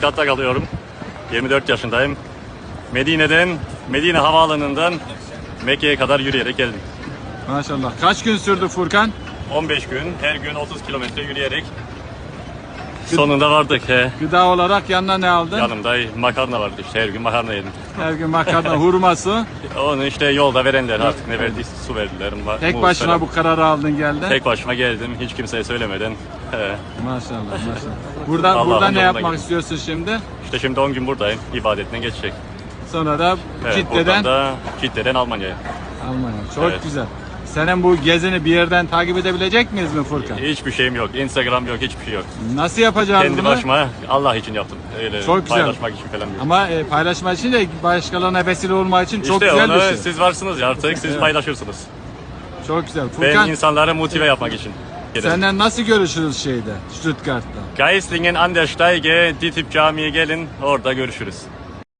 Katta kalıyorum. 24 yaşındayım. Medine'den, Medine havaalanından Mekke'ye kadar yürüyerek geldim. Maşallah. Kaç gün sürdü Furkan? 15 gün, her gün 30 kilometre yürüyerek sonunda vardık. He. Gıda olarak yanına ne aldın? Yanımda makarna vardı işte her gün makarna yedim. Her gün makarna, hurması. Onu işte yolda verenler artık ne verdiyse su verdiler. ma- Tek muz başına falan. bu kararı aldın geldin. Tek başıma geldim hiç kimseye söylemeden. He. Maşallah maşallah. Burada Allah'ın burada ne yoluna yapmak gittim. istiyorsun şimdi? İşte şimdi 10 gün buradayım. ibadetle geçecek. Sonra da Evet, Cidde'den buradan da Cidde'den Almanya'ya. Almanya. Çok Evet. güzel. Senin bu gezini bir yerden takip edebilecek miyiz mi Furkan? Hiçbir şeyim yok. Instagram yok, hiçbir şey yok. Nasıl yapacağız Kendi bunu? başıma Allah için yaptım. Öyle Çok güzel. paylaşmak için falan yok. Ama e, paylaşma için de başkalarına vesile olmak için çok işte güzel onu bir şey. siz varsınız ya artık siz paylaşırsınız. Çok güzel. Ben Furkan insanları motive yapmak için. gelirim. senden nasıl görüşürüz şeyde Stuttgart'ta? Geislingen an der Steige, Ditip Camii'ye gelin orada görüşürüz.